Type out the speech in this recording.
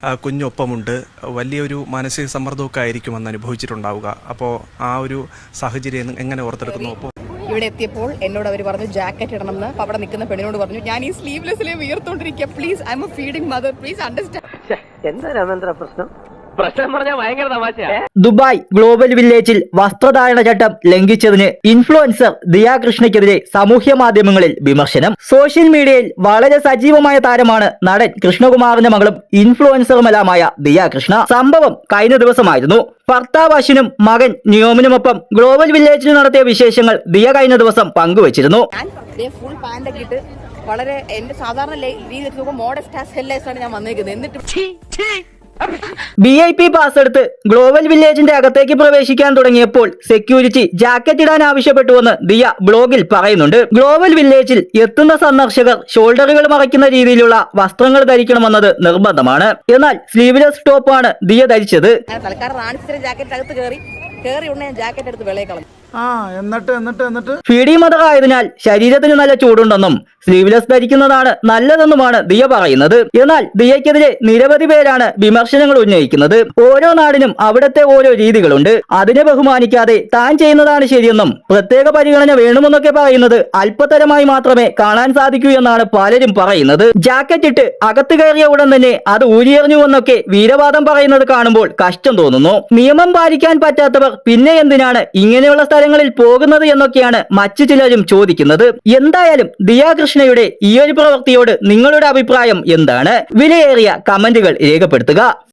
ആ, കുഞ്ഞൊപ്പമുണ്ട്. വലിയൊരു മാനസിക സമ്മർദ്ദമൊക്കെ ആയിരിക്കും അന്ന് അനുഭവിച്ചിട്ടുണ്ടാവുക. അപ്പോൾ ആ ഒരു സാഹചര്യം എങ്ങനെ ഓർത്തെടുക്കുന്നു? അപ്പോൾ ഇവിടെ എത്തിയപ്പോൾ എന്നോട് അവർ പറഞ്ഞു ജാക്കറ്റ് ഇടണം എന്ന് അവിടെ നിൽക്കുന്ന പെണ്ണിനോട് പറഞ്ഞു ഞാൻ ഈ സ്ലീവ്ലെസ്സിലെ വീർത്തോണ്ടിരിക്കുക please I am a feeding mother please understand എന്താ രാമേന്ദ്ര പ്രശ്നം? പ്രശ്നം പറഞ്ഞാൽ ഭയങ്കര തമാശയാ. ദുബായ് ഗ്ലോബൽ വില്ലേജിൽ വസ്ത്രധാരണ ചട്ടം ലംഘിച്ചതിന് ഇൻഫ്ലുവൻസർ ദിയാകൃഷ്ണയ്ക്കെതിരെ സാമൂഹ്യ മാധ്യമങ്ങളിൽ വിമർശനം. സോഷ്യൽ മീഡിയയിൽ വളരെ സജീവമായ താരമാണ് നടൻ കൃഷ്ണകുമാറിന്റെ മകളും ഇൻഫ്ലുവൻസറുമെല്ലാമായ ദിയാകൃഷ്ണ. സംഭവം കഴിഞ്ഞ ദിവസമായിരുന്നു. ഭർത്താവ് അശ്വിനും മകൻ നിയോമിനുമൊപ്പം ഗ്ലോബൽ വില്ലേജിൽ നടത്തിയ വിശേഷങ്ങൾ ദിയ കഴിഞ്ഞ ദിവസം പങ്കുവച്ചിരുന്നു. ഞാൻ ഫുൾ ഇട്ട് വളരെ എന്റെ സാധാരണ രീതിയിൽ നോക്കുമ്പോൾ മോഡസ്റ്റ് ആസ് ഹെല്ലേഴ്സ് ആണ് ഞാൻ വന്നേക്കുന്നത്. എന്നിട്ട് ബി ഐ പി പാസ് എടുത്ത് ഗ്ലോബൽ വില്ലേജിന്റെ അകത്തേക്ക് പ്രവേശിക്കാൻ തുടങ്ങിയപ്പോൾ സെക്യൂരിറ്റി ജാക്കറ്റ് ഇടാൻ ആവശ്യപ്പെട്ടുവെന്ന് ദിയ ബ്ലോഗിൽ പറയുന്നുണ്ട്. ഗ്ലോബൽ വില്ലേജിൽ എത്തുന്ന സന്ദർശകർ ഷോൾഡറുകൾ മറയ്ക്കുന്ന രീതിയിലുള്ള വസ്ത്രങ്ങൾ ധരിക്കണമെന്നത് നിർബന്ധമാണ്. എന്നാൽ സ്ലീവ്ലെസ് ടോപ്പാണ് ദിയ ധരിച്ചത്. തൽക്കാലം ജാക്കറ്റ് അകത്ത് കയറി കയറി ഉടനെ ജാക്കറ്റ് എടുത്ത് വെളയെ കളഞ്ഞു. ആ എന്നിട്ട് എന്നിട്ട് എന്നിട്ട്. ഫിഡി ശരീരത്തിന് നല്ല ചൂടുണ്ടെന്നും സ്ലീവ്ലെസ് ധരിക്കുന്നതാണ് നല്ലതെന്നുമാണ് ദിയ പറയുന്നത്. എന്നാൽ ദിയക്കെതിരെ നിരവധി പേരാണ് വിമർശനങ്ങൾ ഉന്നയിക്കുന്നത്. ഓരോ നാടിനും അവിടുത്തെ ഓരോ രീതികളുണ്ട്. അതിനെ ബഹുമാനിക്കാതെ താൻ ചെയ്യുന്നതാണ് ശരിയെന്നും പ്രത്യേക പരിഗണന വേണമെന്നൊക്കെ പറയുന്നത് അല്പതരമായി മാത്രമേ കാണാൻ സാധിക്കൂ എന്നാണ് പലരും പറയുന്നത്. ജാക്കറ്റ് ഇട്ട് അകത്ത് കയറിയ ഉടൻ തന്നെ അത് ഊരിയെറിഞ്ഞുവെന്നൊക്കെ വീരവാദം പറയുന്നത് കാണുമ്പോൾ കഷ്ടം തോന്നുന്നു. നിയമം പാലിക്കാൻ പറ്റാത്തവർ പിന്നെ എന്തിനാണ് ഇങ്ങനെയുള്ള സ്ഥലങ്ങളിൽ പോകുന്നത് എന്നൊക്കെയാണ് മറ്റു ചിലരും ചോദിക്കുന്നത്. എന്തായാലും ദിയാകൃഷ്ണയുടെ ഈ ഒരു പ്രവൃത്തിയോട് നിങ്ങളുടെ അഭിപ്രായം എന്താണ്? വിലയേറിയ കമന്റുകൾ രേഖപ്പെടുത്തുക.